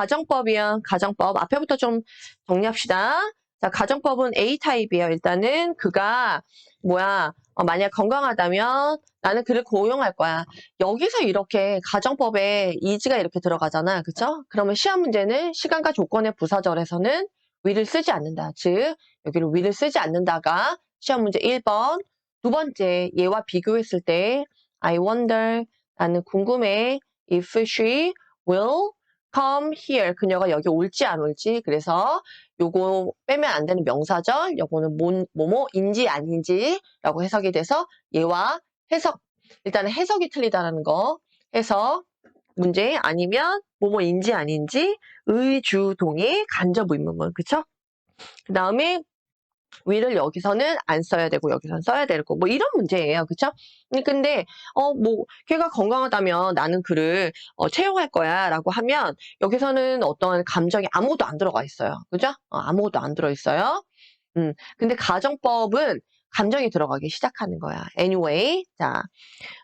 가정법이야. 가정법. 앞에부터 좀 정리합시다. 자, 가정법은 A타입이에요. 일단은 그가 뭐야 어, 만약 건강하다면 나는 그를 고용할 거야. 여기서 이렇게 가정법에 이지가 이렇게 들어가잖아. 그쵸? 그러면 시험 문제는 시간과 조건의 부사절에서는 위를 쓰지 않는다. 즉 여기를 위를 쓰지 않는다가 시험 문제 1번 두 번째 얘와 비교했을 때 I wonder 나는 궁금해 if she will come here 그녀가 여기 올지 안 올지. 그래서 요거 빼면 안 되는 명사절 요거는 뭐, 뭐뭐인지 아닌지라고 해석이 돼서 얘와 해석. 일단은 해석이 틀리다라는 거. 해석 문제 아니면 뭐뭐인지 아닌지 의주동의 간접 의문문. 그쵸? 그 다음에 위를 여기서는 안 써야 되고 여기서는 써야 되고 뭐 이런 문제예요 그쵸? 음, 근데 어 뭐 걔가 건강하다면 나는 그를 어, 채용할 거야 라고 하면 여기서는 어떤 감정이 아무것도 안 들어가 있어요 그죠? 어, 아무것도 안 들어 있어요 음 근데 가정법은 감정이 들어가기 시작하는 거야. Anyway, 자,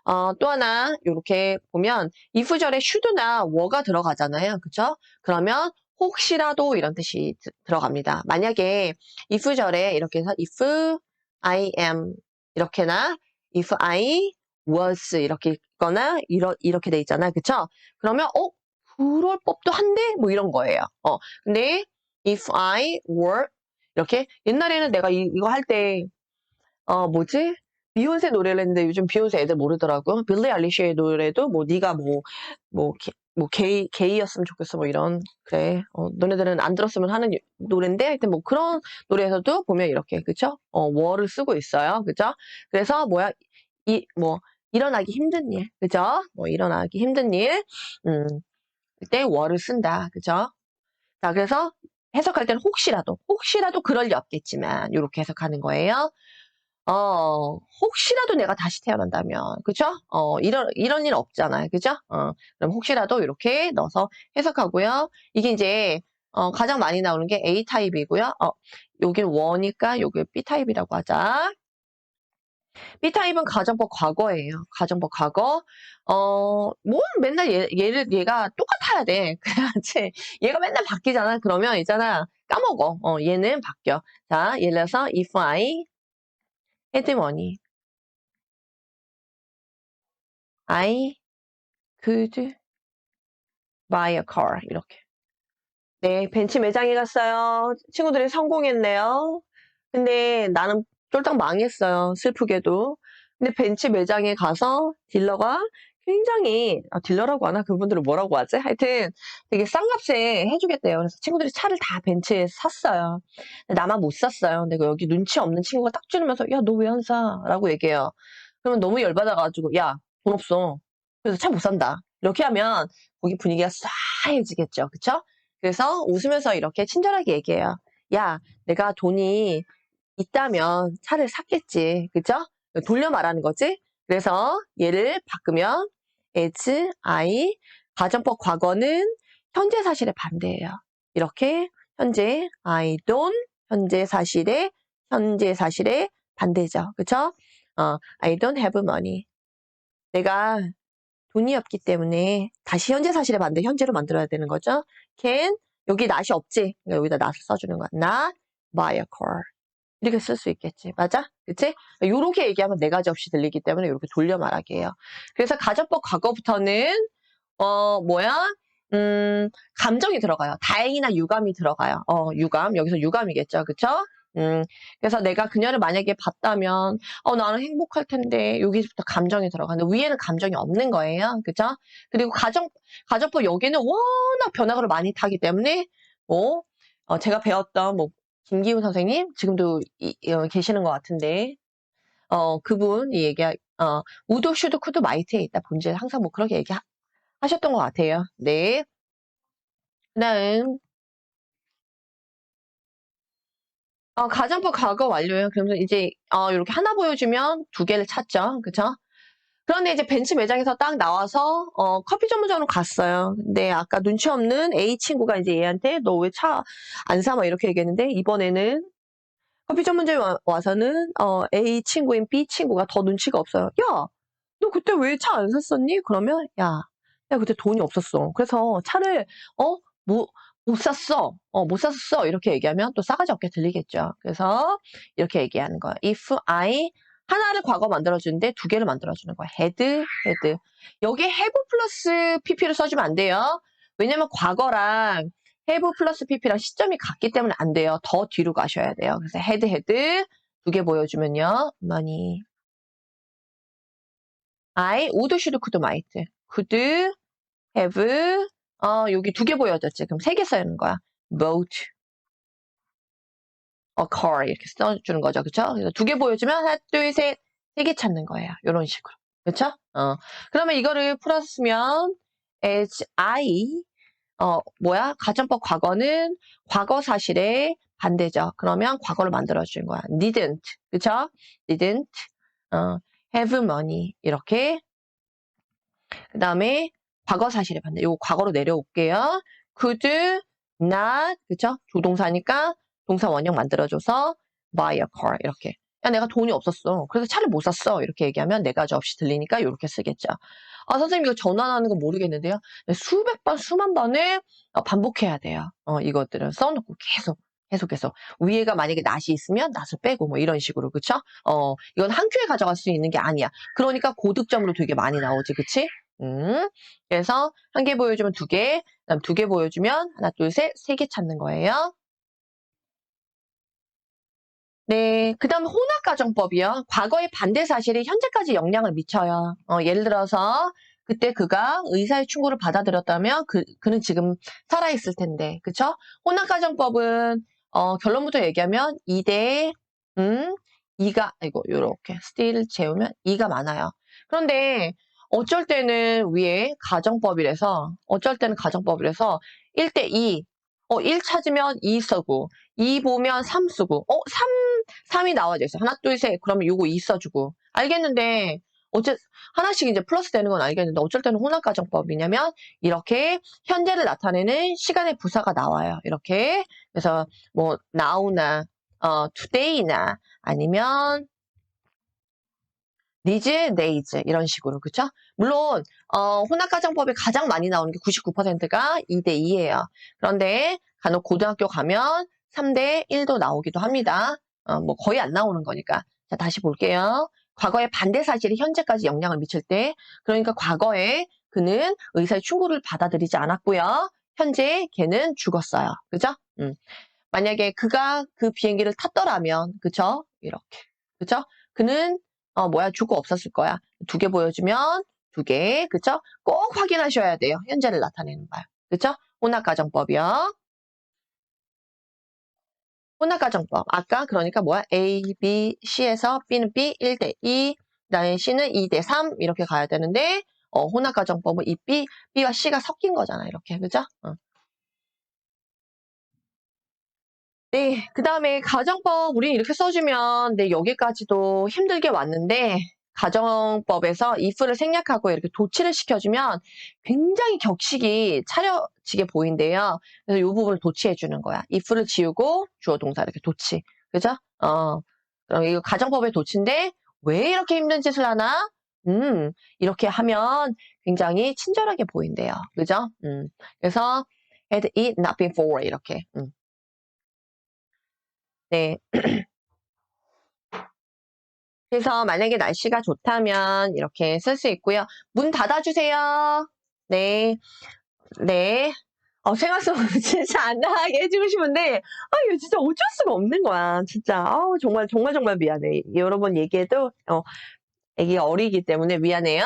어, 또 하나 이렇게 보면 if절에 should나 were가 들어가잖아요, 그죠? 그러면 혹시라도 이런 뜻이 드- 들어갑니다. 만약에 if절에 이렇게 해서 if I am 이렇게나 if I was 이렇게 있거나 이러, 이렇게 돼 있잖아요, 그쵸? 그러면 어 그럴 법도 한데 뭐 이런 거예요. 어, 근데 if I were 이렇게 옛날에는 내가 이, 이거 할 때 어, 뭐지? 비욘세 노래를 했는데 요즘 비욘세 애들 모르더라고요. 빌리 알리시의 노래도 뭐 네가 뭐, 뭐, 게, 뭐 게이, 게이였으면 좋겠어 뭐 이런 그래. 어, 너네들은 안 들었으면 하는 노래인데 하여튼 뭐 그런 노래에서도 보면 이렇게 그쵸? 어, 워를 쓰고 있어요. 그죠? 그래서 뭐야? 이, 뭐 일어나기 힘든 일. 그죠? 뭐 일어나기 힘든 일. 음. 그때 워를 쓴다. 그죠? 자, 그래서 해석할 때는 혹시라도, 혹시라도 그럴 리 없겠지만, 이렇게 해석하는 거예요. 어, 혹시라도 내가 다시 태어난다면, 그죠? 어, 이런, 이런 일 없잖아요. 그죠? 어, 그럼 혹시라도 이렇게 넣어서 해석하고요. 이게 이제, 어, 가장 많이 나오는 게 A타입이고요. 어, 여기 원이니까 여기 B타입이라고 하자. B타입은 가정법 과거예요. 가정법 과거. 어, 뭐 맨날 얘, 얘를, 얘가 똑같아야 돼. 그래야지. 얘가 맨날 바뀌잖아. 그러면 있잖아. 까먹어. 어, 얘는 바뀌어. 자, 예를 들어서 if I had money. I could buy a car. 이렇게. 네, 벤치 매장에 갔어요. 친구들이 성공했네요. 근데 나는 쫄딱 망했어요. 슬프게도. 근데 벤치 매장에 가서 딜러가 굉장히, 아, 딜러라고 하나? 그분들은 뭐라고 하지? 하여튼 되게 싼 값에 해주겠대요. 그래서 친구들이 차를 다 벤츠에 샀어요. 나만 못 샀어요. 근데 그 여기 눈치 없는 친구가 딱 주면서, 야, 너 왜 안 사? 라고 얘기해요. 그러면 너무 열받아가지고, 야, 돈 없어. 그래서 차 못 산다. 이렇게 하면 거기 분위기가 싸해지겠죠. 그쵸? 그래서 웃으면서 이렇게 친절하게 얘기해요. 야, 내가 돈이 있다면 차를 샀겠지. 그죠? 돌려 말하는 거지. 그래서 얘를 바꾸면 as I 가정법 과거는 현재 사실에 반대예요. 이렇게 현재 I don't 현재 사실에 현재 사실에 반대죠. 그쵸? 어, I don't have money. 내가 돈이 없기 때문에 다시 현재 사실에 반대 현재로 만들어야 되는 거죠. can 여기 not이 없지. 그러니까 여기다 not을 써주는 거야. not buy a car. 이렇게 쓸 수 있겠지. 맞아? 그치? 요렇게 얘기하면 네 가지 없이 들리기 때문에 이렇게 돌려 말하게 해요. 그래서 가정법 과거부터는 어 뭐야? 음 감정이 들어가요. 다행이나 유감이 들어가요. 어 유감 여기서 유감이겠죠. 그쵸? 음 그래서 내가 그녀를 만약에 봤다면 어 나는 행복할 텐데 여기부터 감정이 들어가는데 위에는 감정이 없는 거예요. 그죠? 그리고 가정 가정법 여기는 워낙 변화구를 많이 타기 때문에 뭐 어, 제가 배웠던 뭐 김기훈 선생님 지금도 이- 어, 계시는 것 같은데 어 그분이 얘기 어 우도 슈도 쿠도 마이트에 있다 본질 항상 뭐 그렇게 얘기하셨던 것 같아요. 네. 그다음 어, 가정법 과거 완료예요. 그러면서 이제 어, 이렇게 하나 보여주면 두 개를 찾죠. 그쵸? 그런데 이제 벤츠 매장에서 딱 나와서 어, 커피 전문점으로 갔어요. 근데 아까 눈치 없는 A 친구가 이제 얘한테 너 왜 차 안 사? 막 이렇게 얘기했는데 이번에는 커피 전문점에 와, 와서는 어, A 친구인 B 친구가 더 눈치가 없어요. 야, 너 그때 왜 차 안 샀었니? 그러면 야, 내가 그때 돈이 없었어. 그래서 차를 어 뭐, 못 샀어. 어, 못 샀어. 이렇게 얘기하면 또 싸가지 없게 들리겠죠. 그래서 이렇게 얘기하는 거야. If I 하나를 과거 만들어주는데 두 개를 만들어주는 거야. had, had. 여기에 have 플러스 pp를 써주면 안 돼요. 왜냐면 과거랑 have 플러스 pp랑 시점이 같기 때문에 안 돼요. 더 뒤로 가셔야 돼요. 그래서 had, had 두개 보여주면요. money. I would, should, could, might. could, have, 어, 여기 두 개 보여졌지. 그럼 세 개 써야 하는 거야. boat, a car 이렇게 써주는 거죠. 그쵸? 그래서 두 개 보여주면 하나, 둘, 셋, 세 개 찾는 거예요. 이런 식으로. 그쵸? 어. 그러면 이거를 풀었으면 as I 어, 뭐야? 가정법 과거는 과거 사실의 반대죠. 그러면 과거를 만들어주는 거야. didn't. 그쵸? didn't. 어, have money. 이렇게. 그 다음에 과거 사실의 반대. 요거 과거로 내려올게요. could not. 그쵸? 조동사니까 동사 원형 만들어줘서 buy a car. 이렇게. 야, 내가 돈이 없었어. 그래서 차를 못 샀어. 이렇게 얘기하면 네 가지 없이 들리니까 이렇게 쓰겠죠. 아, 선생님 이거 전환하는 거 모르겠는데요. 네, 수백 번, 수만 번을 어, 반복해야 돼요. 어, 이것들은 써놓고 계속, 계속, 계속. 위에가 만약에 낫이 있으면 낫을 빼고 뭐 이런 식으로, 그쵸? 어, 이건 한 큐에 가져갈 수 있는 게 아니야. 그러니까 고득점으로 되게 많이 나오지, 그치? 음, 그래서 한 개 보여주면 두 개, 그다음 두 개 보여주면 하나, 둘, 셋, 세 개 찾는 거예요. 네, 그 다음 혼합가정법이요. 과거의 반대 사실이 현재까지 영향을 미쳐요. 어, 예를 들어서 그때 그가 의사의 충고를 받아들였다면 그, 그는 지금 살아있을 텐데, 그쵸? 혼합가정법은 어, 결론부터 얘기하면 2대 음, 2가, 아이고, 요렇게 스틸 재우면 2가 많아요. 그런데 어쩔 때는 위에 가정법이라서, 어쩔 때는 가정법이라서 1대 2, 어, 1 찾으면 2 쓰고, 2 보면 3 쓰고, 어, 3, 3이 나와져 있어. 하나, 둘, 셋. 그러면 요거 2 써주고. 알겠는데, 어째, 하나씩 이제 플러스 되는 건 알겠는데, 어쩔 때는 혼합가정법이냐면, 이렇게 현재를 나타내는 시간의 부사가 나와요. 이렇게. 그래서, 뭐, now나, 어, today나, 아니면, these days, 이런 식으로. 그쵸? 물론, 어, 혼합가정법에 가장 많이 나오는 게 99%가 2대 2예요. 그런데, 간혹 고등학교 가면 3대 1도 나오기도 합니다. 어, 뭐 거의 안 나오는 거니까. 자, 다시 볼게요. 과거의 반대 사실이 현재까지 영향을 미칠 때, 그러니까 과거에 그는 의사의 충고를 받아들이지 않았고요. 현재 걔는 죽었어요. 그죠? 음. 만약에 그가 그 비행기를 탔더라면, 그쵸? 이렇게. 그쵸? 그는, 어, 뭐야, 죽고 없었을 거야. 두 개 보여주면, 두 개. 그쵸? 꼭 확인하셔야 돼요. 현재를 나타내는 말. 그쵸? 혼합가정법이요. 혼합가정법. 아까 그러니까 뭐야? A, B, C에서 B는 B 1대 2, 그다음에 C는 2대 3 이렇게 가야 되는데 어, 혼합가정법은 이 B, B와 C가 섞인 거잖아. 이렇게. 그죠? 어. 네, 그 다음에 가정법 우리 이렇게 써주면 네, 여기까지도 힘들게 왔는데 가정법에서 if를 생략하고 이렇게 도치를 시켜주면 굉장히 격식이 차려지게 보인대요. 그래서 이 부분을 도치해주는 거야. if를 지우고 주어 동사 이렇게 도치. 그죠? 어. 그럼 이거 가정법의 도치인데 왜 이렇게 힘든 짓을 하나? 음, 이렇게 하면 굉장히 친절하게 보인대요. 그죠? 음. 그래서 had it not been for 이렇게. 음. 네. 그래서 만약에 날씨가 좋다면 이렇게 쓸 수 있고요. 문 닫아주세요. 네. 네. 어, 생활 속 진짜 안 나가게 해주고 싶은데, 아, 이거 진짜 어쩔 수가 없는 거야. 진짜. 아우, 정말, 정말, 정말 미안해. 여러 번 얘기해도, 어, 애기가 어리기 때문에 미안해요.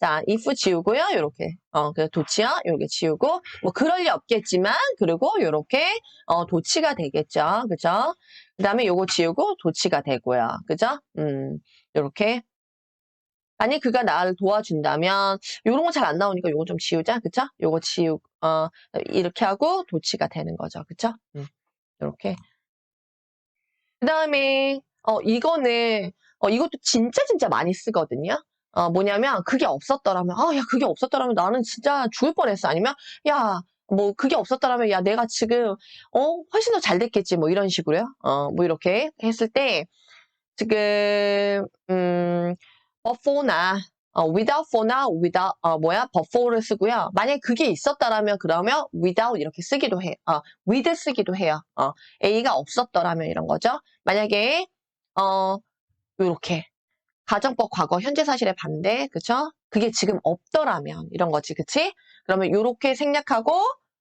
자, if 지우고요. 요렇게. 어, 그 도치요. 요렇게 지우고. 뭐, 그럴 리 없겠지만, 그리고 요렇게, 어, 도치가 되겠죠. 그죠? 그 다음에 요거 지우고 도치가 되고요. 그죠? 음, 요렇게. 만약 그가 나를 도와준다면, 요런 거 잘 안 나오니까 요거 좀 지우자. 그쵸? 요거 지우, 어, 이렇게 하고 도치가 되는 거죠. 그쵸? 음, 요렇게. 그 다음에, 어, 이거는, 어, 이것도 진짜 진짜 많이 쓰거든요. 어, 뭐냐면, 그게 없었더라면, 아, 야, 그게 없었더라면 나는 진짜 죽을 뻔했어. 아니면, 야, 뭐, 그게 없었더라면, 야, 내가 지금, 어, 훨씬 더 잘 됐겠지. 뭐, 이런 식으로요. 어, 뭐, 이렇게 했을 때, 지금, 음, but for나, 어, without for나 without 어, 뭐야 but for를 쓰고요. 만약 에 그게 있었다라면 그러면 without 이렇게 쓰기도 해. 어, with 쓰기도 해요. 어, A가 없었더라면 이런 거죠. 만약에 어 요렇게 가정법 과거 현재 사실의 반대 그쵸? 그게 지금 없더라면 이런 거지 그치? 그러면 요렇게 생략하고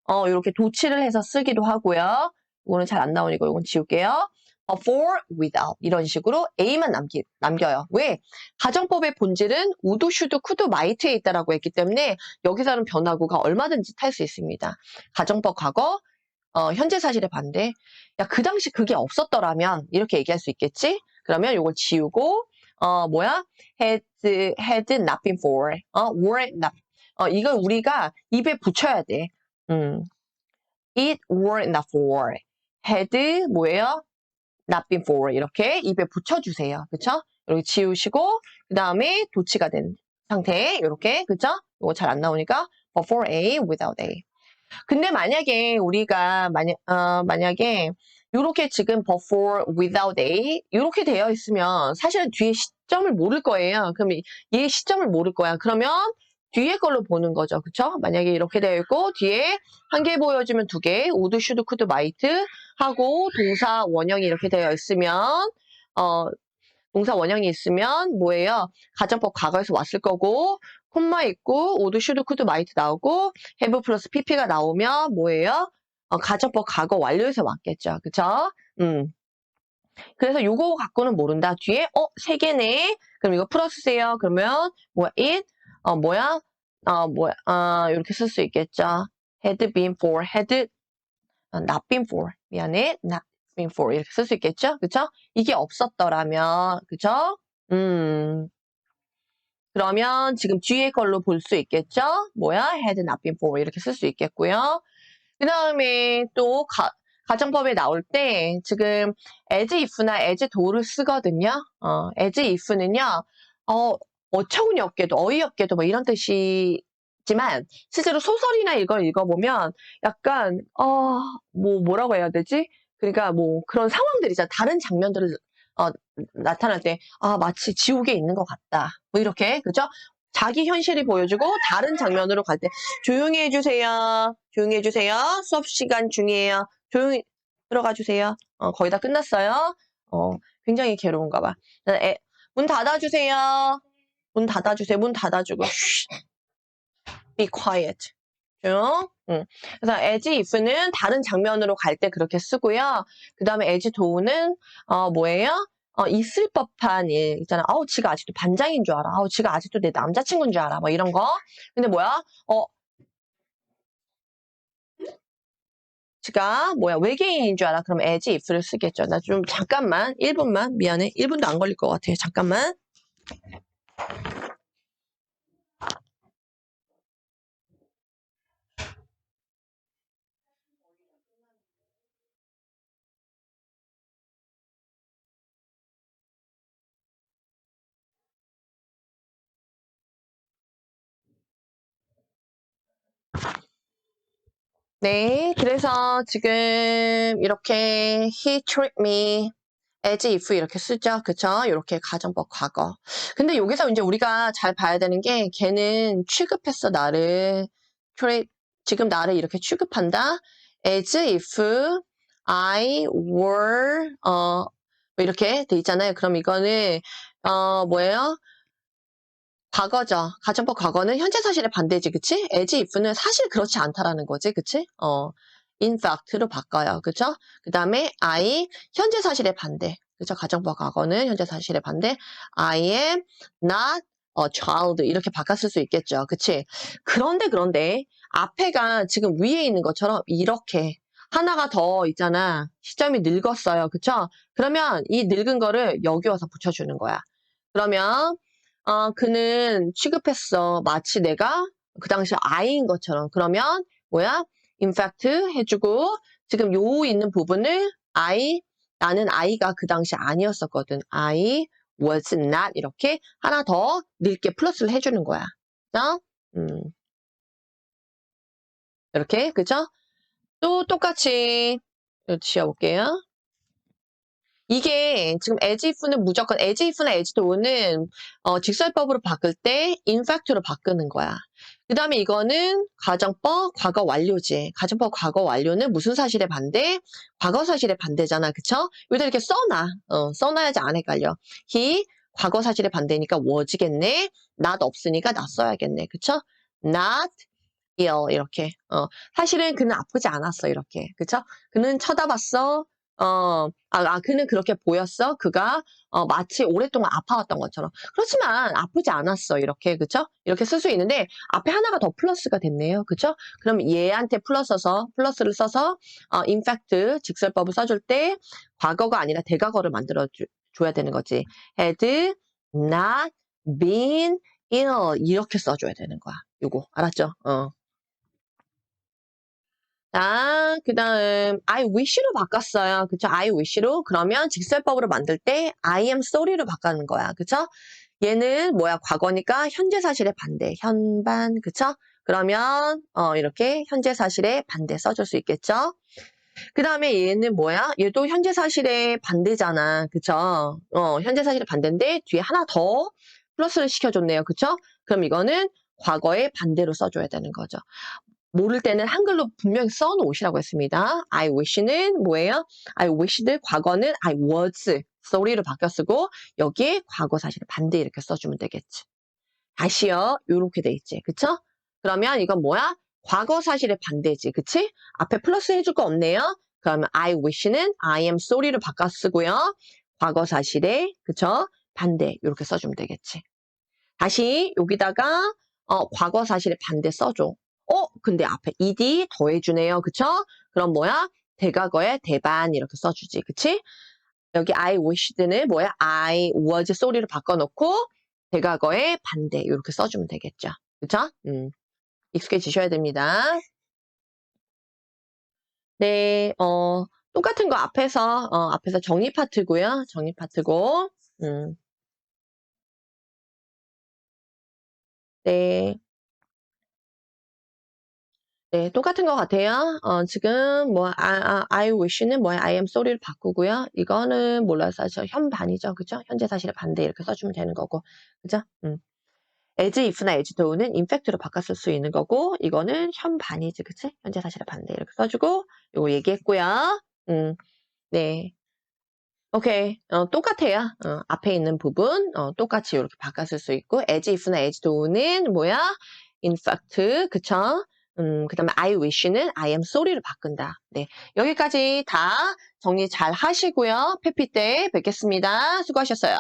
어 요렇게 도치를 해서 쓰기도 하고요. 이거는 잘 안 나오니까 이건 지울게요. for, without 이런 식으로 A만 남기, 남겨요. 왜? 가정법의 본질은 우도, 슈도, 쿠도, 마이트에 있다라고 했기 때문에 여기서는 변화구가 얼마든지 탈 수 있습니다. 가정법 과거, 어, 현재 사실의 반대. 야, 그 당시 그게 없었더라면 이렇게 얘기할 수 있겠지? 그러면 이걸 지우고 어, 뭐야? had, had not been for, 어, were not, 어, 이걸 우리가 입에 붙여야 돼. 음. it were not for, had, 뭐예요? not been for, 이렇게 입에 붙여주세요. 그쵸? 이렇게 지우시고, 그 다음에 도치가 된 상태, 이렇게, 그쵸? 이거 잘 안 나오니까, before A, without A. 근데 만약에 우리가, 만약, 어, 만약에, 요렇게 지금 before, without A 요렇게 되어 있으면 사실은 뒤에 시점을 모를 거예요. 그럼 이- 얘 시점을 모를 거야. 그러면 뒤에 걸로 보는 거죠. 그쵸? 만약에 이렇게 되어 있고 뒤에 한 개 보여주면 두 개, would, should, could, might 하고 동사 원형이 이렇게 되어 있으면 어 동사 원형이 있으면 뭐예요? 가정법 과거에서 왔을 거고 콤마 있고 would, should, could, might 나오고 have 플러스 pp가 나오면 뭐예요? 어, 가정법 과거 완료에서 왔겠죠. 그쵸? 음. 그래서 요거 갖고는 모른다. 뒤에, 어, 세 개네. 그럼 이거 풀어 주세요. 그러면, 뭐야, it, 어, 뭐야, 어, 뭐야, 어, 이렇게 쓸 수 있겠죠. had been for, had 어, not been for. 미안해. not been for. 이렇게 쓸 수 있겠죠. 그쵸? 이게 없었더라면, 그쵸? 음. 그러면 지금 뒤에 걸로 볼 수 있겠죠? 뭐야? had not been for. 이렇게 쓸 수 있겠고요. 그 다음에 또 가, 가정법에 나올 때 지금 as if나 as do를 쓰거든요. 어, as if는요, 어, 어처구니 없게도, 어이없게도 뭐 이런 뜻이지만 실제로 소설이나 이걸 읽어보면 약간, 어, 뭐, 뭐라고 해야 되지? 그러니까 뭐 그런 상황들이잖아. 다른 장면들을 어, 나타날 때, 아, 마치 지옥에 있는 것 같다. 뭐 이렇게, 그죠? 자기 현실이 보여주고 다른 장면으로 갈 때 조용히 해주세요. 조용히 해주세요. 수업 시간 중이에요. 조용히 들어가 주세요. 어, 거의 다 끝났어요. 어, 굉장히 괴로운가 봐. 에, 문 닫아주세요. 문 닫아주세요. 문 닫아주고. 쉬. Be quiet. 응. 그래서 as if는 다른 장면으로 갈 때 그렇게 쓰고요. 그 다음에 as do는 어, 뭐예요? 어, 있을 법한 일 있잖아. 아우, 지가 아직도 반장인 줄 알아. 아우, 지가 아직도 내 남자친구인 줄 알아. 뭐 이런 거. 근데 뭐야? 어, 지가 뭐야? 외계인인 줄 알아. 그럼 as if를 쓰겠죠. 나 좀 잠깐만. 1분만. 미안해. 1분도 안 걸릴 것 같아. 잠깐만. 네, 그래서 지금 이렇게 he treat me as if 이렇게 쓰죠. 그쵸? 이렇게 가정법 과거. 근데 여기서 이제 우리가 잘 봐야 되는 게 걔는 취급했어, 나를. treat, 지금 나를 이렇게 취급한다. as if I were, 어, 뭐 이렇게 돼 있잖아요. 그럼 이거는, 어, 뭐예요? 과거죠. 가정법 과거는 현재 사실의 반대지, 그치? as if는 사실 그렇지 않다라는 거지, 그치? 어, in fact로 바꿔요, 그쵸? 그 다음에 I, 현재 사실의 반대. 그쵸? 가정법 과거는 현재 사실의 반대. I am not a child. 이렇게 바꿨을 수 있겠죠, 그치? 그런데, 그런데, 앞에가 지금 위에 있는 것처럼 이렇게 하나가 더 있잖아. 시점이 늙었어요, 그쵸? 그러면 이 늙은 거를 여기 와서 붙여주는 거야. 그러면 어, 그는 취급했어. 마치 내가 그 당시 아이인 것처럼. 그러면 뭐야? in fact 해주고 지금 요 있는 부분을 I 나는 아이가 그 당시 아니었었거든. I was not 이렇게 하나 더 늙게 플러스를 해주는 거야. 그죠? 음. 이렇게 그죠? 또 똑같이 지어볼게요. 이게 지금 as if는 무조건 as if나 as do는 어, 직설법으로 바꿀 때 in fact로 바꾸는 거야. 그 다음에 이거는 가정법 과거 완료지. 가정법 과거 완료는 무슨 사실의 반대? 과거 사실의 반대잖아. 그쵸? 여기다 이렇게 써놔. 어, 써놔야지 안 헷갈려. he 과거 사실의 반대니까 was겠네. not 없으니까 not 써야겠네. 그쵸? not ill 이렇게. 어, 사실은 그는 아프지 않았어. 이렇게. 그쵸? 그는 쳐다봤어. 어, 아, 아, 그는 그렇게 보였어. 그가 어, 마치 오랫동안 아파왔던 것처럼. 그렇지만 아프지 않았어. 이렇게. 그쵸? 이렇게 쓸 수 있는데 앞에 하나가 더 플러스가 됐네요. 그쵸? 그럼 얘한테 플러스 써서 플러스를 써서 어, in fact 직설법을 써줄 때 과거가 아니라 대과거를 만들어 주, 줘야 되는 거지. had not been ill 이렇게 써줘야 되는 거야. 요거 알았죠? 어. 자, 그 다음 I wish로 바꿨어요. 그쵸? I wish로 그러면 직설법으로 만들 때 I am sorry로 바꾸는 거야. 그쵸? 얘는 뭐야? 과거니까 현재 사실의 반대. 현반. 그쵸? 그러면 어, 이렇게 현재 사실의 반대 써줄 수 있겠죠? 그 다음에 얘는 뭐야? 얘도 현재 사실의 반대잖아. 그쵸? 어, 현재 사실의 반대인데 뒤에 하나 더 플러스를 시켜줬네요. 그쵸? 그럼 이거는 과거의 반대로 써줘야 되는 거죠. 모를 때는 한글로 분명히 써놓으시라고 했습니다. I wish는 뭐예요? I wished 과거는 I was sorry로 바뀌어 쓰고 여기에 과거 사실을 반대 이렇게 써주면 되겠지. 다시요. 이렇게 돼 있지. 그쵸? 그러면 이건 뭐야? 과거 사실의 반대지. 그치? 앞에 플러스 해줄 거 없네요. 그러면 I wish는 I am sorry로 바꿔 쓰고요. 과거 사실의 그쵸? 반대 이렇게 써주면 되겠지. 다시 여기다가 어, 과거 사실의 반대 써줘. 어, 근데 앞에 ed 더해주네요. 그쵸? 그럼 뭐야? 대과거의 대반 이렇게 써주지. 그치? 여기 I wished는 뭐야? I was sorry로 바꿔놓고 대과거의 반대 이렇게 써주면 되겠죠. 그쵸? 음, 익숙해지셔야 됩니다. 네, 어, 똑같은 거 앞에서, 어, 앞에서 정리 파트고요. 정리 파트고, 음. 네. 네, 똑같은 것 같아요. 어, 지금 뭐 I, I, I wish는 뭐야? I am sorry를 바꾸고요. 이거는 몰라서 저 현반이죠, 그죠? 현재 사실의 반대 이렇게 써주면 되는 거고, 그죠? 음. as if나 as do는 in fact로 바꿨을 수 있는 거고, 이거는 현반이지, 그치? 현재 사실의 반대 이렇게 써주고, 요거 얘기했고요. 음, 네. 오케이. 어, 똑같아요. 어, 앞에 있는 부분, 어, 똑같이 이렇게 바꿨을 수 있고, as if나 as do는 뭐야? in fact, 그쵸? 음, 그 다음에 I wish는 I am sorry로 바꾼다. 네. 여기까지 다 정리 잘 하시고요. 페피 때 뵙겠습니다. 수고하셨어요.